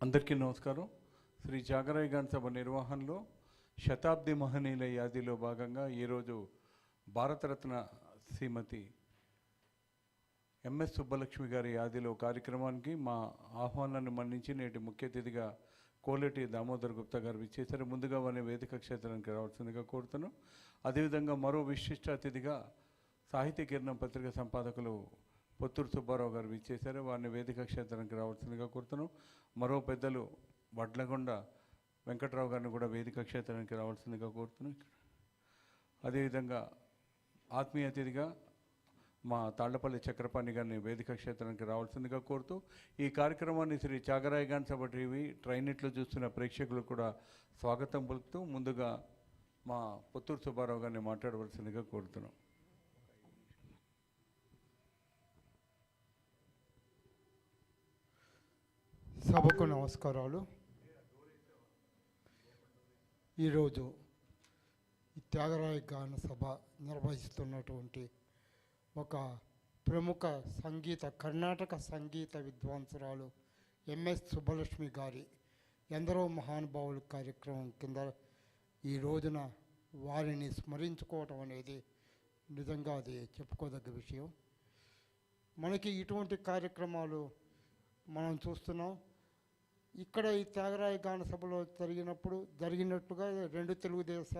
అందరికీ నమస్కారం. శ్రీ జాగరాయ్ గాన్ సభ నిర్వహణలో శతాబ్ది మహనీయుల యాదిలో భాగంగా ఈరోజు భారతరత్న శ్రీమతి ఎంఎస్ సుబ్బలక్ష్మి గారి యాదిలో కార్యక్రమానికి మా ఆహ్వానాన్ని మన్నించి నేటి ముఖ్య అతిథిగా కోలేటి దామోదర్ గుప్తా గారు విచ్చేశారు. ముందుగా వారిని వేదిక క్షేత్రానికి రావాల్సిందిగా కోరుతున్నాను అదేవిధంగా మరో విశిష్ట అతిథిగా సాహిత్య కిరణం పత్రిక సంపాదకులు పొత్తూరు సుబ్బారావు గారు విచ్చేశారు. వారిని వేదిక క్షేత్రానికి రావాల్సిందిగా కోరుతున్నాం. మరో పెద్దలు వడ్లగొండ వెంకట్రావు గారిని కూడా వేదిక క్షేత్రానికి రావాల్సిందిగా కోరుతున్నాం. అదేవిధంగా ఆత్మీయ అతిథిగా మా తాళ్ళపల్లి చక్రపాణి గారిని వేదిక క్షేత్రానికి రావాల్సిందిగా కోరుతూ ఈ కార్యక్రమాన్ని శ్రీ త్యాగరాయ సభ టీవీ ట్రైనెట్లో చూస్తున్న ప్రేక్షకులకు కూడా స్వాగతం పలుకుతూ ముందుగా మా పుత్తూరు సుబ్బారావు గారిని మాట్లాడవలసిందిగా కోరుతున్నాం. సభకు నమస్కారాలు. ఈరోజు ఈ త్యాగరాయ గాన సభ నిర్వహిస్తున్నటువంటి ఒక ప్రముఖ సంగీత కర్ణాటక సంగీత విద్వాంసురాలు ఎంఎస్ సుబ్బలక్ష్మి గారి ఎందరో మహానుభావుల కార్యక్రమం కింద ఈ రోజున వారిని స్మరించుకోవటం అనేది నిజంగా అది చెప్పుకోదగ్గ విషయం. మనకి ఇటువంటి కార్యక్రమాలు మనం చూస్తున్నాం. ఇక్కడ ఈ త్యాగరాయ గాన సభలో జరిగినప్పుడు జరిగినట్టుగా రెండు తెలుగుదేశ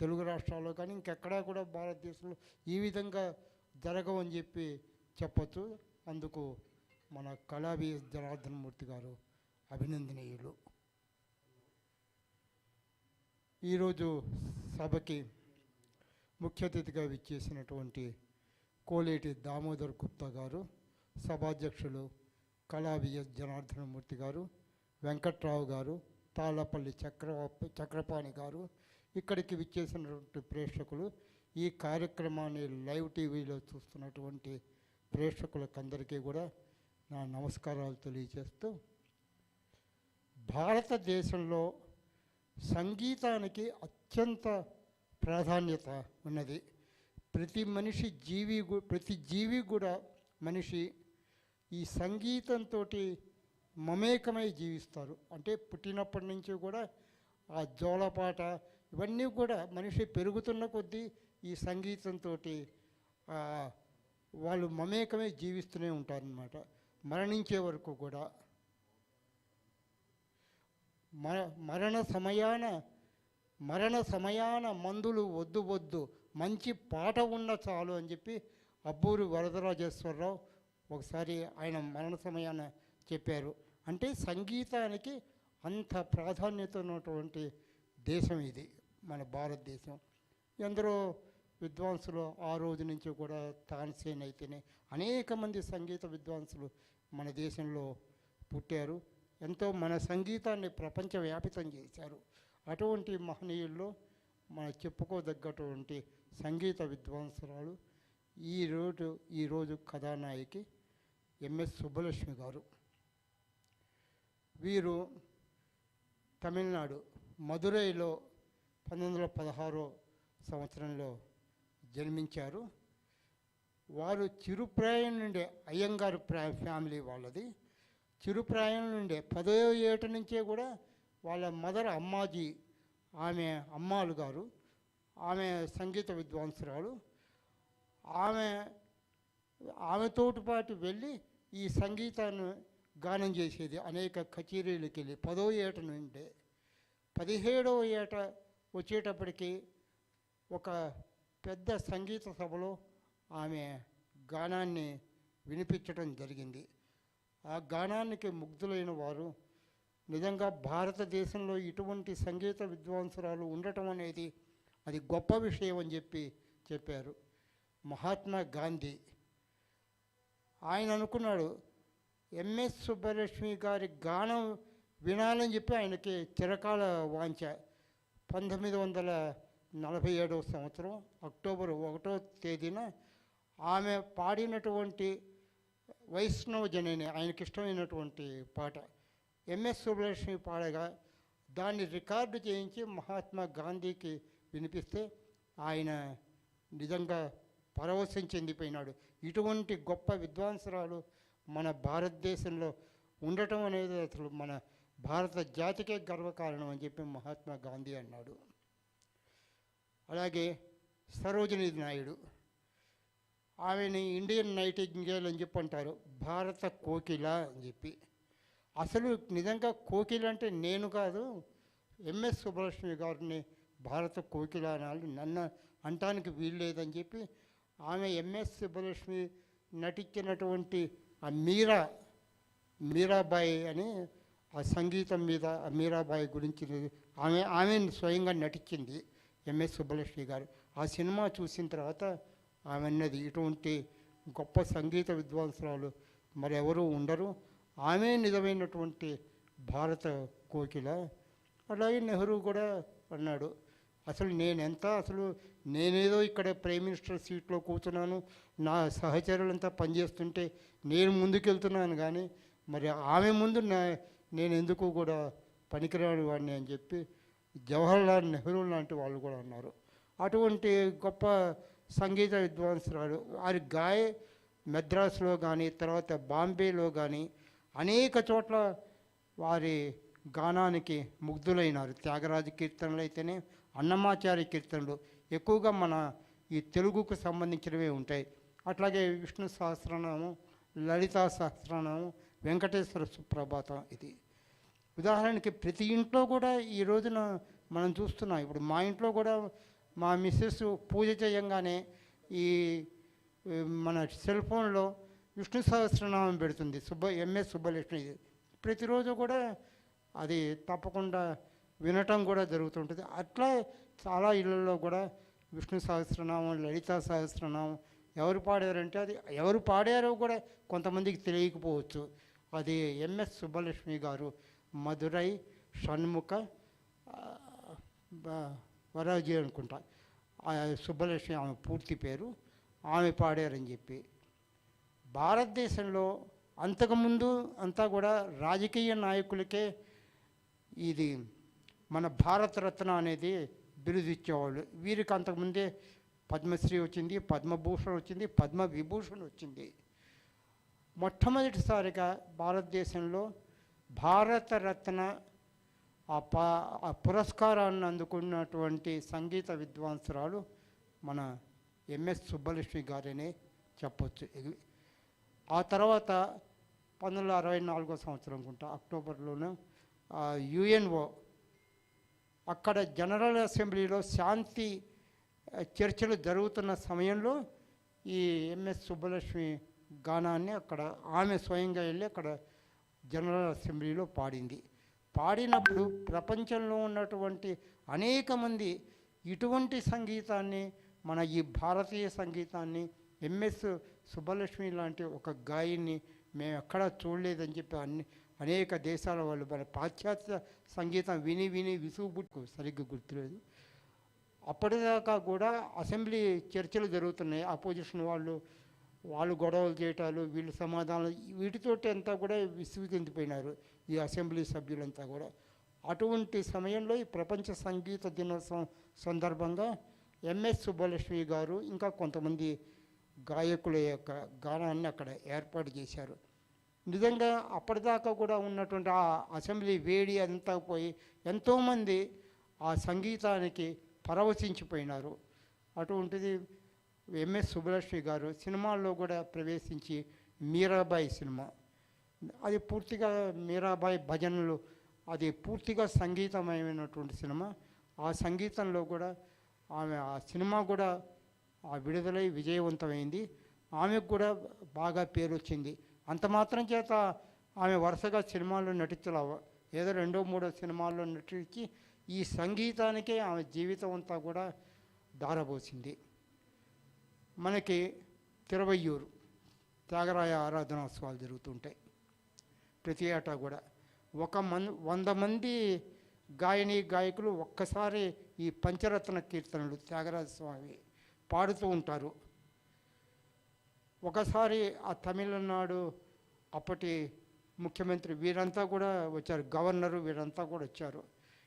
తెలుగు రాష్ట్రాల్లో కానీ ఇంకెక్కడా కూడా భారతదేశంలో ఈ విధంగా జరగవని చెప్పి చెప్పచ్చు. అందుకు మన కళావి జనార్దనమూర్తి గారు అభినందనీయులు. ఈరోజు సభకి ముఖ్య అతిథిగా విచ్చేసినటువంటి కోలేటి దామోదర్ గుప్తా గారు సభాధ్యక్షులు కళా జనార్దనమూర్తి గారు వెంకట్రావు గారు తాళ్ళపల్లి చక్ర చక్రపాణి గారు ఇక్కడికి విచ్చేసినటువంటి ప్రేక్షకులు ఈ కార్యక్రమాన్ని లైవ్ టీవీలో చూస్తున్నటువంటి ప్రేక్షకులకందరికీ కూడా నా నమస్కారాలు తెలియజేస్తూ భారతదేశంలో సంగీతానికి అత్యంత ప్రాధాన్యత ఉన్నది. ప్రతి మనిషి జీవి ప్రతి జీవి కూడా మనిషి ఈ సంగీతంతో మమేకమై జీవిస్తారు. అంటే పుట్టినప్పటి నుంచి కూడా ఆ జోలపాట ఇవన్నీ కూడా మనిషి పెరుగుతున్న కొద్దీ ఈ సంగీతంతో వాళ్ళు మమేకమై జీవిస్తూనే ఉంటారనమాట మరణించే వరకు కూడా. మర మరణ సమయాన మరణ సమయాన మందులు వద్దు వద్దు మంచి పాట ఉన్న చాలు అని చెప్పి అబ్బూరి వరదరాజేశ్వరరావు ఒకసారి ఆయన మరణ సమయాన చెప్పారు. అంటే సంగీతానికి అంత ప్రాధాన్యత ఉన్నటువంటి దేశం ఇది మన భారతదేశం. ఎందరో విద్వాంసులు ఆ రోజు నుంచి కూడా తాన్సేన్ అయితేనే అనేక మంది సంగీత విద్వాంసులు మన దేశంలో పుట్టారు. ఎంతో మన సంగీతాన్ని ప్రపంచవ్యాపితం చేశారు. అటువంటి మహనీయుల్లో మన చెప్పుకోదగ్గటువంటి సంగీత విద్వాంసురాలు ఈ రోజు ఈరోజు కథానాయకి ఎంఎస్ సుబ్బలక్ష్మి గారు. వీరు తమిళనాడు మదురైలో పంతొమ్మిది వందల పదహారో సంవత్సరంలో జన్మించారు. వారు చిరుప్రాయం నుండే అయ్యంగారు ప్రా ఫ్యామిలీ వాళ్ళది. చిరుప్రాయం నుండే పదో ఏట నుంచే కూడా వాళ్ళ మదర్ అమ్మాజీ ఆమె అమ్మాలు గారు ఆమె సంగీత విద్వాంసురాలు. ఆమె ఆమెతోటి పాటు వెళ్ళి ఈ సంగీతాన్ని గానం చేసేది అనేక కచేరీలకు వెళ్ళి పదో ఏట నుండే పదిహేడవ ఏట వచ్చేటప్పటికి ఒక పెద్ద సంగీత సభలో ఆమె గానాన్ని వినిపించడం జరిగింది. ఆ గానానికి ముగ్ధులైన వారు నిజంగా భారతదేశంలో ఇటువంటి సంగీత విద్వాంసురాలు ఉండటం అనేది అది గొప్ప విషయం అని చెప్పి చెప్పారు మహాత్మా గాంధీ. ఆయన అనుకున్నాడు ఎంఎస్ సుబ్బలక్ష్మి గారి గానం వినాలని చెప్పి ఆయనకి చిరకాల వాంఛ. పంతొమ్మిది వందల నలభై ఏడవ సంవత్సరం అక్టోబర్ ఒకటో తేదీన ఆమె పాడినటువంటి వైష్ణవ జనని ఆయనకి ఇష్టమైనటువంటి పాట. ఎంఎస్ సుబ్బలక్ష్మి పాడగా దాన్ని రికార్డు చేయించి మహాత్మా గాంధీకి వినిపిస్తే ఆయన నిజంగా పరవశం చెందిపోయినాడు. ఇటువంటి గొప్ప విద్వాంసరాలు మన భారతదేశంలో ఉండటం అనేది అసలు మన భారత జాతికే గర్వకారణం అని చెప్పి మహాత్మా గాంధీ అన్నాడు. అలాగే సరోజిని నాయుడు ఆమెని ఇండియన్ నైటింగేల్ అని చెప్పి అంటారు భారత కోకిల అని చెప్పి. అసలు నిజంగా కోకిల అంటే నేను కాదు ఎంఎస్ సుబ్బలక్ష్మి గారిని భారత కోకిల అనాలి నన్ను అంటానికి వీల్లేదని చెప్పి ఆమె ఎంఎస్ సుబ్బలక్ష్మి నటించినటువంటి ఆ మీరా మీరాబాయి అని ఆ సంగీతం మీద ఆ మీరాబాయి గురించి ఆమె ఆమె స్వయంగా నటించింది ఎంఎస్ సుబ్బలక్ష్మి గారు. ఆ సినిమా చూసిన తర్వాత ఆమె అన్నది ఇటువంటి గొప్ప సంగీత విద్వాంసరాలు మరెవరూ ఉండరు. ఆమె నిజమైనటువంటి భారత కోకిల. అలాగే నెహ్రూ కూడా అన్నాడు. అసలు నేనెంత అసలు నేనేదో ఇక్కడ ప్రైమ్ మినిస్టర్ సీట్లో కూర్చున్నాను నా సహచరులంతా పనిచేస్తుంటే నేను ముందుకెళ్తున్నాను కానీ మరి ఆమె ముందు నా నేను ఎందుకు కూడా పనికిరాని వాడిని అని చెప్పి జవహర్లాల్ నెహ్రూ లాంటి వాళ్ళు కూడా అన్నారు అటువంటి గొప్ప సంగీత విద్వాంసురాలు వారి గాయ మద్రాసులో కానీ తర్వాత బాంబేలో కానీ అనేక చోట్ల వారి గానానికి ముగ్ధులైనారు. త్యాగరాజ కీర్తనలు అయితేనే అన్నమాచారి కీర్తనలు ఎక్కువగా మన ఈ తెలుగుకు సంబంధించినవే ఉంటాయి. అట్లాగే విష్ణు సహస్రనామం లలితా సహస్రనామం వెంకటేశ్వర సుప్రభాతం ఇది. ఉదాహరణకి ప్రతి ఇంట్లో కూడా ఈ రోజున మనం చూస్తున్నాం. ఇప్పుడు మా ఇంట్లో కూడా మా మిస్సెస్ పూజ చేయంగానే ఈ మన సెల్ ఫోన్లో విష్ణు సహస్రనామం పెడుతుంది. సుబ్బ ఎంఎస్ సుబ్బలక్ష్మి ప్రతిరోజు కూడా అది తప్పకుండా వినటం కూడా జరుగుతుంటుంది. అట్లా చాలా ఇళ్ళల్లో కూడా విష్ణు సహస్రనామం లలితా సహస్రనామం ఎవరు పాడారంటే అది ఎవరు పాడారో కూడా కొంతమందికి తెలియకపోవచ్చు. అది ఎంఎస్ సుబ్బలక్ష్మి గారు మధురై షణ్ముఖ వరాజీ అనుకుంటా. ఆ సుబ్బలక్ష్మి ఆమె పూర్తి పేరు ఆమె పాడారని చెప్పి. భారతదేశంలో అంతకుముందు అంతా కూడా రాజకీయ నాయకులకే ఇది మన భారతరత్న అనేది బిరుదు ఇచ్చేవాళ్ళు వీరికి అంతకుముందే పద్మశ్రీ వచ్చింది పద్మభూషణ్ వచ్చింది పద్మ విభూషణ్ వచ్చింది. మొట్టమొదటిసారిగా భారతదేశంలో భారతరత్న ఆ పా ఆ పురస్కారాన్ని అందుకున్నటువంటి సంగీత విద్వాంసురాలు మన ఎంఎస్ సుబ్బలక్ష్మి గారనే చెప్పొచ్చు. ఇది ఆ తర్వాత పంతొమ్మిది వందల అరవై నాలుగో సంవత్సరం అనుకుంటా అక్టోబర్లోనూ యుఎన్ఓ అక్కడ జనరల్ అసెంబ్లీలో శాంతి చర్చలు జరుగుతున్న సమయంలో ఈ ఎంఎస్ సుబ్బలక్ష్మి గానాన్ని అక్కడ ఆమె స్వయంగా వెళ్ళి అక్కడ జనరల్ అసెంబ్లీలో పాడింది. పాడినప్పుడు ప్రపంచంలో ఉన్నటువంటి అనేక మంది ఇటువంటి సంగీతాన్ని మన ఈ భారతీయ సంగీతాన్ని ఎంఎస్ సుబ్బలక్ష్మి లాంటి ఒక గాయని మేము ఎక్కడా చూడలేదని చెప్పి అన్ని అనేక దేశాల వాళ్ళు మన పాశ్చాత్య సంగీతం విని విని విసుగుబుట్టు సరిగ్గా గుర్తులేదు. అప్పటిదాకా కూడా అసెంబ్లీ చర్చలు జరుగుతున్నాయి. అపోజిషన్ వాళ్ళు వాళ్ళు గొడవలు చేయటాలు వీళ్ళు సమాధానాలు వీటితోటి అంతా కూడా విసుగు ఈ అసెంబ్లీ సభ్యులంతా కూడా. అటువంటి సమయంలో ఈ ప్రపంచ సంగీత దినోత్సవం సందర్భంగా ఎంఎస్ సుబ్బలక్ష్మి గారు ఇంకా కొంతమంది గాయకుల యొక్క గానాన్ని అక్కడ ఏర్పాటు చేశారు. నిజంగా అప్పటిదాకా కూడా ఉన్నటువంటి ఆ అసెంబ్లీ వేడి అంతా పోయి ఎంతోమంది ఆ సంగీతానికి పరవశించిపోయినారు. అటువంటిది ఎంఎస్ సుబ్బలక్ష్మి గారు సినిమాల్లో కూడా ప్రవేశించి మీరాబాయి సినిమా. అది పూర్తిగా మీరాబాయి భజనలు అది పూర్తిగా సంగీతమైనటువంటి సినిమా. ఆ సంగీతంలో కూడా ఆమె ఆ సినిమా కూడా ఆ విడుదలై విజయవంతమైంది. ఆమెకు కూడా బాగా పేరు వచ్చింది అంత మాత్రం చేత ఆమె వరుసగా సినిమాల్లో నటించలేవ ఏదో రెండో మూడో సినిమాల్లో నటించి ఈ సంగీతానికే ఆమె జీవితం అంతా కూడా దారబోసింది మనకి తిరువయ్యూరు త్యాగరాయ ఆరాధనోత్సవాలు జరుగుతుంటాయి. ప్రతి ఏటా కూడా ఒక మన్ వంద మంది గాయని గాయకులు ఒక్కసారి ఈ పంచరత్న కీర్తనలు త్యాగరాజ స్వామి పాడుతూ ఉంటారు. ఒకసారి ఆ తమిళనాడు అప్పటి ముఖ్యమంత్రి వీరంతా కూడా వచ్చారు గవర్నరు వీరంతా కూడా వచ్చారు.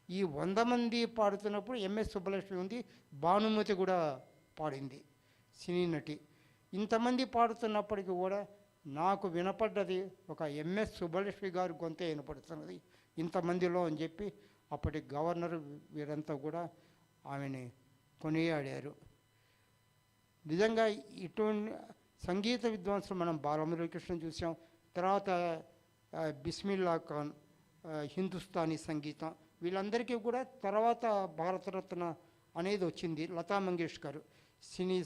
ఈ వంద మంది పాడుతున్నప్పుడు ఎంఎస్ సుబ్బలక్ష్మి ఉంది భానుమతి కూడా పాడింది సినీ నటి. ఇంతమంది పాడుతున్నప్పటికీ కూడా నాకు వినపడ్డది ఒక ఎంఎస్ సుబ్బలక్ష్మి గారు గొంతే వినపడుతున్నది. ఇంతమందిలో అని చెప్పి అప్పటి గవర్నర్ వీరంతా కూడా ఆమెని కొనియాడారు. నిజంగా ఇటువంటి సంగీత విద్వాంసులు మనం బాలమురళీకృష్ణ చూసాం. తర్వాత బిస్మిల్లా ఖాన్ హిందుస్థానీ సంగీతం వీళ్ళందరికీ కూడా తర్వాత భారతరత్న అనేది వచ్చింది. లతా మంగేష్కర్ సినీ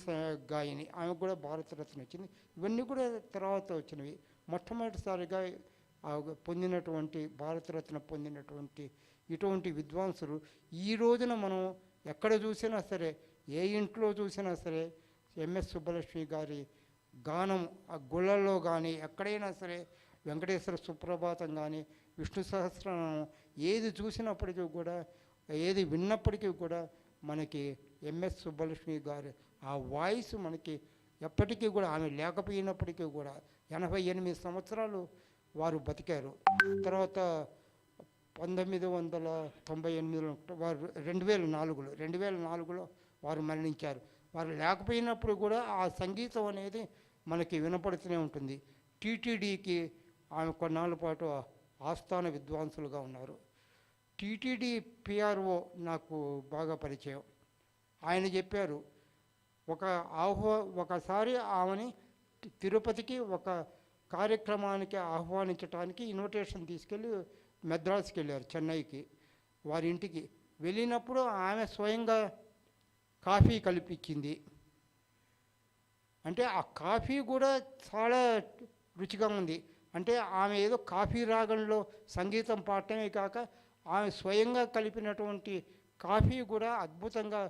గాయని ఆమె కూడా భారతరత్న వచ్చింది. ఇవన్నీ కూడా తర్వాత వచ్చినవి. మొట్టమొదటిసారిగా పొందినటువంటి భారతరత్న పొందినటువంటి ఇటువంటి విద్వాంసులు ఈ రోజున మనం ఎక్కడ చూసినా సరే ఏ ఇంట్లో చూసినా సరే ఎంఎస్ సుబ్బలక్ష్మి గారి గానం ఆ గుళ్ళల్లో కానీ ఎక్కడైనా సరే వెంకటేశ్వర సుప్రభాతం కానీ విష్ణు సహస్రనామం ఏది చూసినప్పటికీ కూడా ఏది విన్నప్పటికీ కూడా మనకి ఎంఎస్ సుబ్బలక్ష్మి గారి ఆ వాయిస్ మనకి ఎప్పటికీ కూడా ఆమె లేకపోయినప్పటికీ కూడా ఎనభై ఎనిమిది సంవత్సరాలు వారు బతికారు. తర్వాత పంతొమ్మిది వందల తొంభై ఎనిమిదిలో వారు రెండు వేల నాలుగులో రెండు వేల నాలుగులో వారు మరణించారు. వారు లేకపోయినప్పుడు కూడా ఆ సంగీతం అనేది మనకి వినపడుతూనే ఉంటుంది. టీటీడీకి ఆమె కొన్నాళ్ళ పాటు ఆస్థాన విద్వాంసులుగా ఉన్నారు. టీటీడీ పిఆర్ఓ నాకు బాగా పరిచయం. ఆయన చెప్పారు ఒక ఆహ్వా ఒకసారి ఆమెని తిరుపతికి ఒక కార్యక్రమానికి ఆహ్వానించడానికి ఇన్విటేషన్ తీసుకెళ్ళి మెద్రాస్కి వెళ్ళారు చెన్నైకి వారి ఇంటికి వెళ్ళినప్పుడు ఆమె స్వయంగా కాఫీ కలిపించింది అంటే ఆ కాఫీ కూడా చాలా రుచిగా ఉంది. అంటే ఆమె ఏదో కాఫీ రాగంలో సంగీతం పాడటమే కాక ఆమె స్వయంగా కలిపినటువంటి కాఫీ కూడా అద్భుతంగా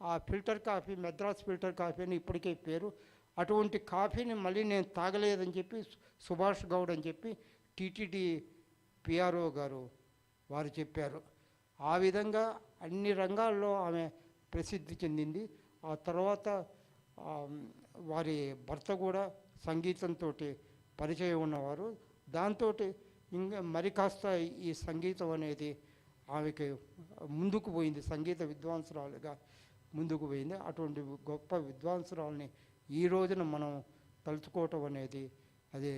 ఆ filter coffee Madras filter coffee అని ఇప్పటికే పేరు. అటువంటి కాఫీని మళ్ళీ నేను తాగలేదని చెప్పి సుభాష్ గౌడ్ అని చెప్పి టీటీడీ పిఆర్ఓ గారు వారు చెప్పారు. ఆ విధంగా అన్ని రంగాల్లో ఆమె ప్రసిద్ధి చెందింది. ఆ తర్వాత వారి భర్త కూడా సంగీతంతో పరిచయం ఉన్నవారు. దాంతో ఇంకా మరి కాస్త ఈ సంగీతం అనేది ఆమెకి ముందుకు పోయింది. సంగీత విద్వాంసురాలుగా ముందుకు పోయింది. అటువంటి గొప్ప విద్వాంసురాల్ని ఈ రోజున మనం తలుచుకోవటం అనేది అది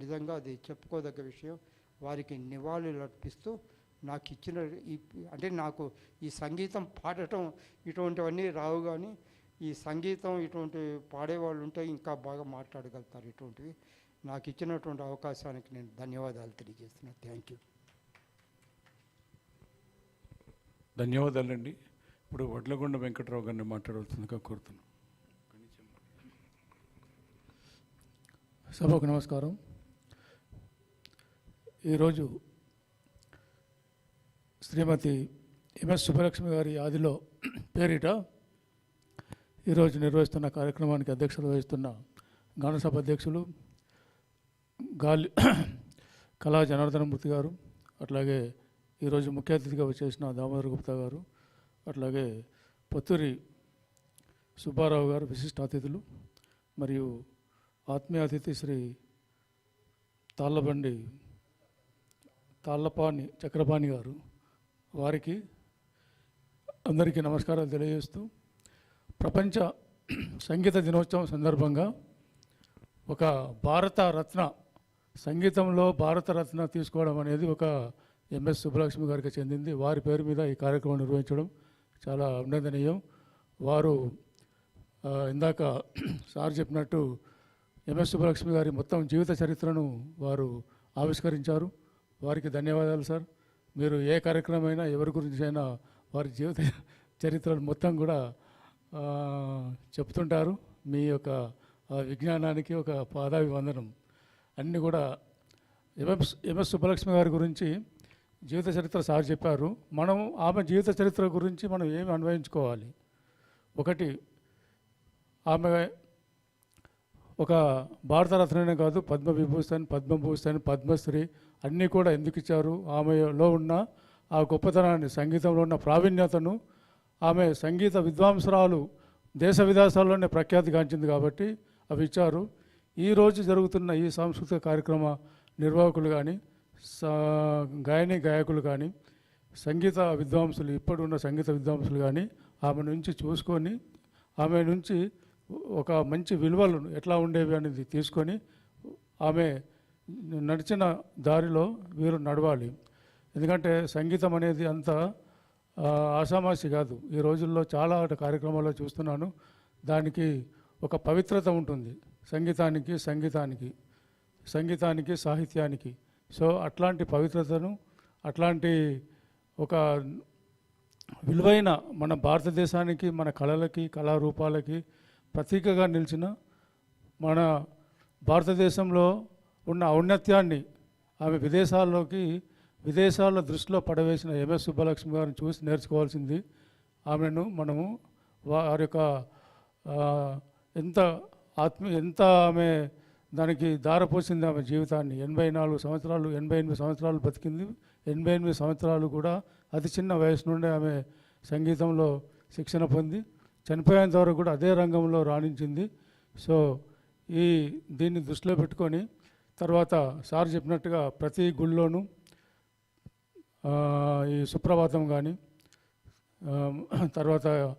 నిజంగా అది చెప్పుకోదగ్గ విషయం. వారికి నివాళులు అర్పిస్తూ నాకు ఇచ్చిన ఈ అంటే నాకు ఈ సంగీతం పాడటం ఇటువంటివన్నీ రావు కానీ ఈ సంగీతం ఇటువంటి పాడేవాళ్ళు ఉంటే ఇంకా బాగా మాట్లాడగలుగుతారు ఇటువంటివి. నాకు ఇచ్చినటువంటి అవకాశానికి నేను ధన్యవాదాలు తెలియజేస్తున్నాను థ్యాంక్ యూ. ధన్యవాదాలండి. ఇప్పుడు వడ్లగొండ వెంకట్రావు గారిని మాట్లాడవలసిందిగా కోరుతున్నాను. సభకు నమస్కారం. ఈరోజు శ్రీమతి ఎంఎస్ సుబ్బలక్ష్మి గారి ఆదిలో పేరిట ఈరోజు నిర్వహిస్తున్న కార్యక్రమానికి అధ్యక్షత వహిస్తున్న గానసభ అధ్యక్షులు గాలి కళా జనార్దనమూర్తి గారు అట్లాగే ఈరోజు ముఖ్య అతిథిగా వచ్చేసిన దామోదర్ గుప్తా గారు అట్లాగే పొత్తూరి సుబ్బారావు గారు విశిష్ట అతిథులు మరియు ఆత్మీయ అతిథి శ్రీ తాళ్ళబండి తాళ్ళపాణి చక్రపాణి గారు వారికి అందరికీ నమస్కారాలు తెలియజేస్తూ ప్రపంచ సంగీత దినోత్సవం సందర్భంగా ఒక భారత రత్న సంగీతంలో భారత రత్న తీసుకోవడం అనేది ఒక ఎంఎస్ సుబ్బలక్ష్మి గారికి చెందింది. వారి పేరు మీద ఈ కార్యక్రమం నిర్వహించడం చాలా అభినందనీయం. వారు ఇందాక సార్ చెప్పినట్టు ఎంఎస్ సుబ్బలక్ష్మి గారి మొత్తం జీవిత చరిత్రను వారు ఆవిష్కరించారు. వారికి ధన్యవాదాలు సార్. మీరు ఏ కార్యక్రమమైనా ఎవరి గురించి అయినా వారి జీవిత చరిత్రను మొత్తం కూడా చెప్తుంటారు. మీ యొక్క విజ్ఞానానికి ఒక పాదాభివందనం. అన్నీ కూడా ఎంఎస్ ఎంఎస్ సుబ్బలక్ష్మి గారి గురించి జీవిత చరిత్ర సార్ చెప్పారు. మనం ఆమె జీవిత చరిత్ర గురించి మనం ఏమి అన్వయించుకోవాలి? ఒకటి ఆమె ఒక భారతరత్ననే కాదు పద్మవిభూషణ్ పద్మభూషణ్ పద్మశ్రీ అన్నీ కూడా ఎందుకు ఇచ్చారు? ఆమెలో ఉన్న ఆ గొప్పతనాన్ని సంగీతంలో ఉన్న ప్రావీణ్యతను ఆమె సంగీత విద్వాంసరాలు దేశ విదేశాల్లోనే ప్రఖ్యాతిగాంచింది కాబట్టి అవి ఇచ్చారు. ఈరోజు జరుగుతున్న ఈ సాంస్కృతిక కార్యక్రమ నిర్వాహకులు కానీ సా గాయని గాయకులు కానీ సంగీత విద్వాంసులు ఇప్పుడున్న సంగీత విద్వాంసులు కానీ ఆమె నుంచి చూసుకొని ఆమె నుంచి ఒక మంచి విలువలను ఎట్లా ఉండేవి అనేది తీసుకొని ఆమె నడిచిన దారిలో వీరు నడవాలి. ఎందుకంటే సంగీతం అనేది అంత ఆషామాషి కాదు. ఈ రోజుల్లో చాలా కార్యక్రమాల్లో చూస్తున్నాను. దానికి ఒక పవిత్రత ఉంటుంది. సంగీతానికి సంగీతానికి సంగీతానికి సాహిత్యానికి. సో అట్లాంటి పవిత్రతను అట్లాంటి ఒక విలువైన మన భారతదేశానికి మన కళలకి కళారూపాలకి ప్రతీకగా నిలిచిన మన భారతదేశంలో ఉన్న ఔన్నత్యాన్ని ఆమె విదేశాల్లోకి విదేశాల దృష్టిలో పడవేసిన ఎంఎస్ సుబ్బలక్ష్మి గారిని చూసి నేర్చుకోవాల్సింది ఆమెను మనము వారి యొక్క ఎంత ఆత్మీ ఎంత ఆమె దానికి దారపోసింది ఆమె జీవితాన్ని. ఎనభై నాలుగు సంవత్సరాలు ఎనభై ఎనిమిది సంవత్సరాలు బతికింది. ఎనభై ఎనిమిది సంవత్సరాలు కూడా అతి చిన్న వయసు నుండే ఆమె సంగీతంలో శిక్షణ పొంది చనిపోయేంత వరకు కూడా అదే రంగంలో రాణించింది. సో ఈ దీన్ని దృష్టిలో పెట్టుకొని తర్వాత సార్ చెప్పినట్టుగా ప్రతి గుళ్ళోనూ ఈ సుప్రభాతం కానీ తర్వాత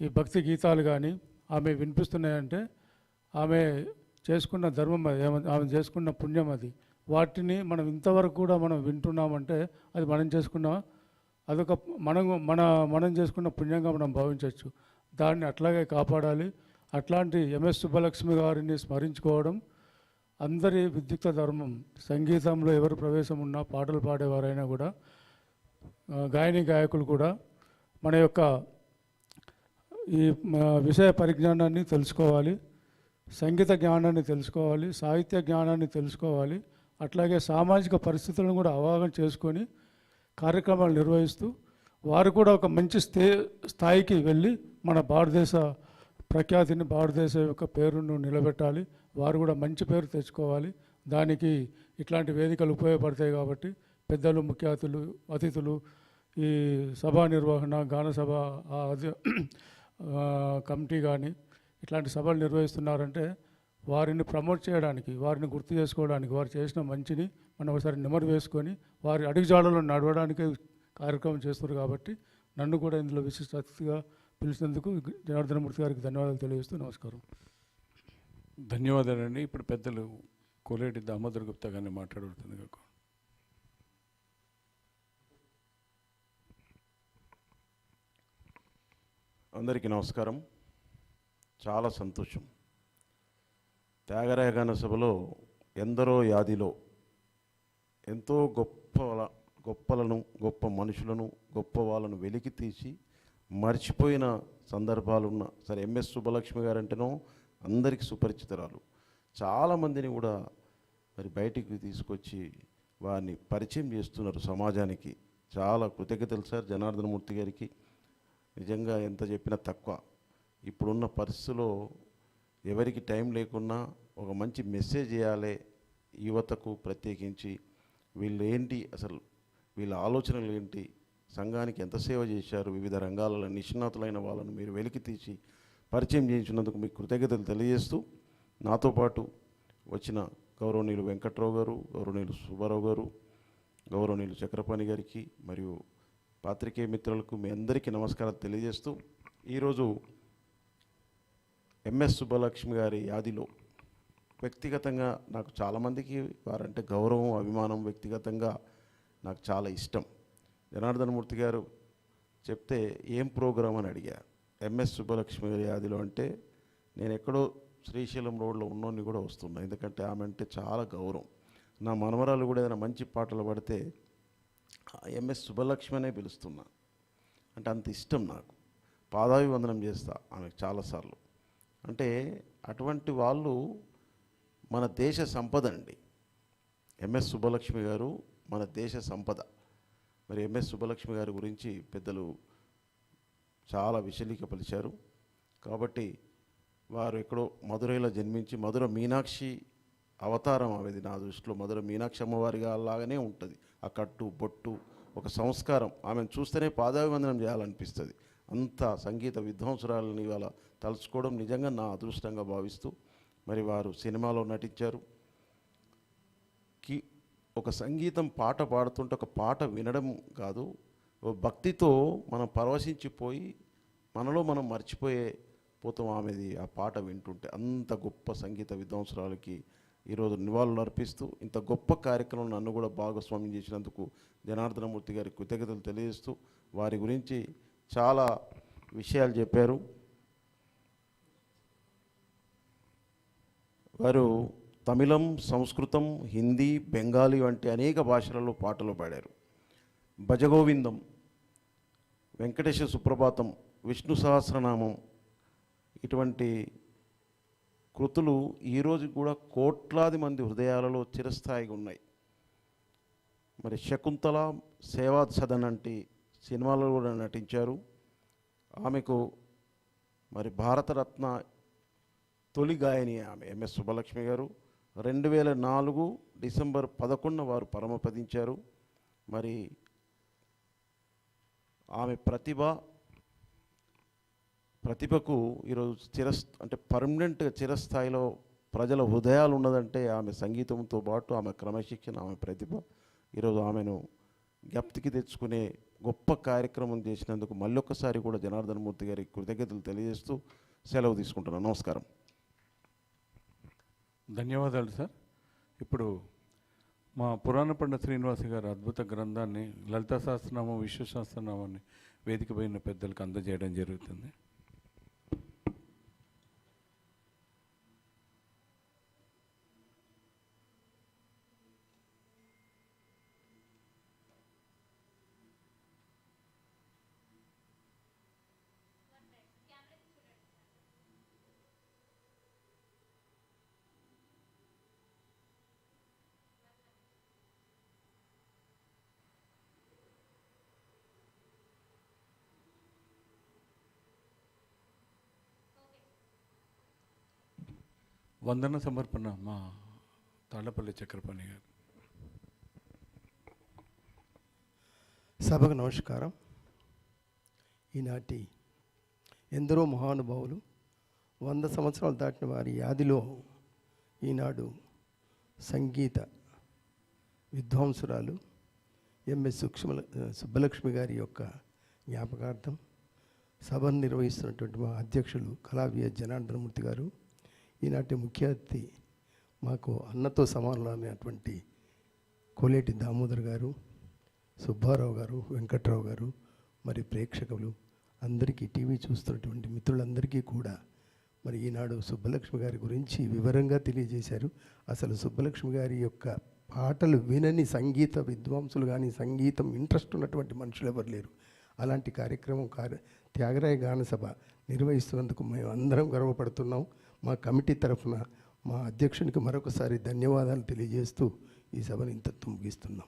ఈ భక్తి గీతాలు కానీ ఆమె వినిపిస్తున్నాయంటే ఆమె చేసుకున్న ధర్మం అది ఆమె చేసుకున్న పుణ్యం అది. వాటిని మనం ఇంతవరకు కూడా మనం వింటున్నామంటే అది మనం చేసుకున్న అదొక మనం మన మనం చేసుకున్న పుణ్యంగా మనం భావించవచ్చు. దాన్ని అట్లాగే కాపాడాలి. అట్లాంటి ఎంఎస్ సుబ్బలక్ష్మి గారిని స్మరించుకోవడం అందరి విద్యుక్త ధర్మం సంగీతంలో ఎవరు ప్రవేశం ఉన్నా పాటలు పాడేవారైనా కూడా గాయని గాయకులు కూడా మన యొక్క ఈ విషయ పరిజ్ఞానాన్ని తెలుసుకోవాలి సంగీత జ్ఞానాన్ని తెలుసుకోవాలి సాహిత్య జ్ఞానాన్ని తెలుసుకోవాలి అట్లాగే సామాజిక పరిస్థితులను కూడా అవగాహన చేసుకొని కార్యక్రమాలు నిర్వహిస్తూ వారు కూడా ఒక మంచి స్థే స్థాయికి వెళ్ళి మన భారతదేశ ప్రఖ్యాతిని భారతదేశ యొక్క పేరును నిలబెట్టాలి. వారు కూడా మంచి పేరు తెచ్చుకోవాలి. దానికి ఇట్లాంటి వేదికలు ఉపయోగపడతాయి కాబట్టి పెద్దలు ముఖ్య అతిథులు అతిథులు ఈ సభా నిర్వహణ గాన సభ కమిటీ కానీ ఇట్లాంటి సభలు నిర్వహిస్తున్నారంటే వారిని ప్రమోట్ చేయడానికి వారిని గుర్తు చేసుకోవడానికి వారు చేసిన మంచిని మనం ఒకసారి నెమరు వేసుకొని వారి అడుగుజాడలో నడవడానికి కార్యక్రమం చేస్తున్నారు కాబట్టి నన్ను కూడా ఇందులో విశిష్ట అతిథిగా పిలిచినందుకు జనార్దనమూర్తి గారికి ధన్యవాదాలు తెలియజేస్తూ నమస్కారం. ధన్యవాదాలండి. ఇప్పుడు పెద్దలు కోలేటి దామోదర్ గుప్తా గారిని మాట్లాడుతుంది కాకు అందరికీ నమస్కారం. చాలా సంతోషం. త్యాగరాయగాన సభలో ఎందరో యాదిలో ఎంతో గొప్ప గొప్పలను గొప్ప మనుషులను గొప్ప వాళ్ళను వెలికి తీసి మర్చిపోయిన సందర్భాలున్న సరే ఎంఎస్ సుబ్బలక్ష్మి గారంటేనో అందరికీ సుపరిచితురాలు. చాలామందిని కూడా మరి బయటికి తీసుకొచ్చి వారిని పరిచయం చేస్తున్నారు సమాజానికి. చాలా కృతజ్ఞతలు సార్ జనార్దనమూర్తి గారికి. నిజంగా ఎంత చెప్పినా తక్కువ. ఇప్పుడున్న పరిస్థితిలో ఎవరికి టైం లేకున్నా ఒక మంచి మెసేజ్ చేయాలి యువతకు ప్రత్యేకించి. వీళ్ళు ఏంటి అసలు? వీళ్ళ ఆలోచనలు ఏంటి? సంఘానికి ఎంత సేవ చేశారు? వివిధ రంగాలలో నిష్ణాతులైన వాళ్ళను మీరు వెలికి తీసి పరిచయం చేయించినందుకు మీకు కృతజ్ఞతలు తెలియజేస్తూ నాతో పాటు వచ్చిన గౌరవనీయులు వెంకట్రావు గారు గౌరవనీయులు సుబ్బారావు గారు గౌరవనీయులు చక్రపాణి గారికి మరియు పాత్రికేయ మిత్రులకు మీ అందరికీ నమస్కారాలు తెలియజేస్తూ ఈరోజు ఎంఎస్ సుబ్బలక్ష్మి గారి యాదిలో వ్యక్తిగతంగా నాకు చాలామందికి వారంటే గౌరవం అభిమానం వ్యక్తిగతంగా నాకు చాలా ఇష్టం. జనార్దనమూర్తి గారు చెప్తే ఏం ప్రోగ్రామ్ అని అడిగారు ఎంఎస్ సుబ్బలక్ష్మి గారి యాదిలో అంటే నేను ఎక్కడో శ్రీశైలం రోడ్లో ఉన్నోని కూడా వస్తున్నా ఎందుకంటే ఆమె అంటే చాలా గౌరవం. నా మనవరాలు కూడా ఏదైనా మంచి పాటలు పడితే ఎంఎస్ సుబ్బలక్ష్మి అనే పిలుస్తున్నా. అంటే అంత ఇష్టం నాకు. పాదాభివందనం చేస్తా ఆమెకు చాలాసార్లు. అంటే అటువంటి వాళ్ళు మన దేశ సంపద అండి. ఎంఎస్ సుబ్బలక్ష్మి గారు మన దేశ సంపద. మరి ఎంఎస్ సుబ్బలక్ష్మి గారి గురించి పెద్దలు చాలా విశలిక పలిచారు కాబట్టి వారు ఎక్కడో మధురైలో జన్మించి మధుర మీనాక్షి అవతారం అనేది నా దృష్టిలో. మధుర మీనాక్షి అమ్మవారిగా లాగానే ఉంటుంది. ఆ కట్టు బొట్టు ఒక సంస్కారం ఆమెను చూస్తేనే పాదాభివందనం చేయాలనిపిస్తుంది. అంత సంగీత విద్వాంసురాలని ఇవాళ తలుచుకోవడం నిజంగా నా అదృష్టంగా భావిస్తూ మరి వారు సినిమాలో నటించారు. కి ఒక సంగీతం పాట పాడుతుంటే ఒక పాట వినడం కాదు ఓ భక్తితో మనం పరవశించిపోయి మనలో మనం మర్చిపోయే పోతాం ఆమెది ఆ పాట వింటుంటే. అంత గొప్ప సంగీత విద్వాంసురాలకి ఈరోజు నివాళులు అర్పిస్తూ ఇంత గొప్ప కార్యక్రమం నన్ను కూడా భాగస్వామ్యం చేసినందుకు జనార్దనమూర్తి గారి కృతజ్ఞతలు తెలియజేస్తూ వారి గురించి చాలా విషయాలు చెప్పారు. వారు తమిళం సంస్కృతం హిందీ బెంగాలీ వంటి అనేక భాషలలో పాటలు పాడారు. భజగోవిందం వెంకటేశ సుప్రభాతం విష్ణు సహస్రనామం ఇటువంటి కృతులు ఈరోజు కూడా కోట్లాది మంది హృదయాలలో చిరస్థాయిగా ఉన్నాయి. మరి శకుంతల సేవా సదన్ అంటే సినిమాలో కూడా నటించారు. ఆమెకు మరి భారతరత్న తొలి గాయని ఆమె ఎంఎస్ సుబ్బలక్ష్మి గారు. రెండు వేల నాలుగు డిసెంబర్ పదకొండున వారు పరమపదించారు. మరి ఆమె ప్రతిభ ప్రతిభకు ఈరోజు చిరస్ అంటే పర్మనెంట్గా చిరస్థాయిలో ప్రజల హృదయాలు ఉన్నదంటే ఆమె సంగీతంతో పాటు ఆమె క్రమశిక్షణ ఆమె ప్రతిభ. ఈరోజు ఆమెను జ్ఞప్తికి తెచ్చుకునే గొప్ప కార్యక్రమం చేసినందుకు మళ్ళొక్కసారి కూడా జనార్దన్ మూర్తి గారి కృతజ్ఞతలు తెలియజేస్తూ సెలవు తీసుకుంటున్నాను. నమస్కారం. ధన్యవాదాలు సార్. ఇప్పుడు మా పురాణ పండ శ్రీనివాస గారి అద్భుత గ్రంథాన్ని లలితా సహస్రనామం విశ్వ సహస్రనామాన్ని వేదిక పెద్దలకు అందజేయడం జరుగుతుంది. వందన సమర్పణ మా తాళ్ళపల్లి చక్రపాణి గారు. సభకు నమస్కారం. ఈనాటి ఎందరో మహానుభావులు వంద సంవత్సరాలు దాటిన వారి యాదిలో ఈనాడు సంగీత విద్వాంసురాలు ఎంఎస్ సూక్ష్మ సుబ్బలక్ష్మి గారి యొక్క జ్ఞాపకార్థం సభను నిర్వహిస్తున్నటువంటి మా అధ్యక్షులు కళావియ జనార్దనమూర్తి గారు ఈనాటి ముఖ్య అతిథి మాకు అన్నతో సమానమైనటువంటి కోలేటి దామోదర్ గారు సుబ్బారావు గారు వెంకట్రావు గారు మరి ప్రేక్షకులు అందరికీ టీవీ చూస్తున్నటువంటి మిత్రులందరికీ కూడా మరి ఈనాడు సుబ్బలక్ష్మి గారి గురించి వివరంగా తెలియజేశారు. అసలు సుబ్బలక్ష్మి గారి యొక్క పాటలు వినని సంగీత విద్వాంసులు కానీ సంగీతం ఇంట్రెస్ట్ ఉన్నటువంటి మనుషులు ఎవరు లేరు. అలాంటి కార్యక్రమం కార్య త్యాగరాయ గానసభ నిర్వహిస్తున్నందుకు మేము అందరం గర్వపడుతున్నాం. మా కమిటీ తరఫున మా అధ్యక్షునికి మరొకసారి ధన్యవాదాలు తెలియజేస్తూ ఈ సభను ఇంతతో ముగిస్తున్నాం.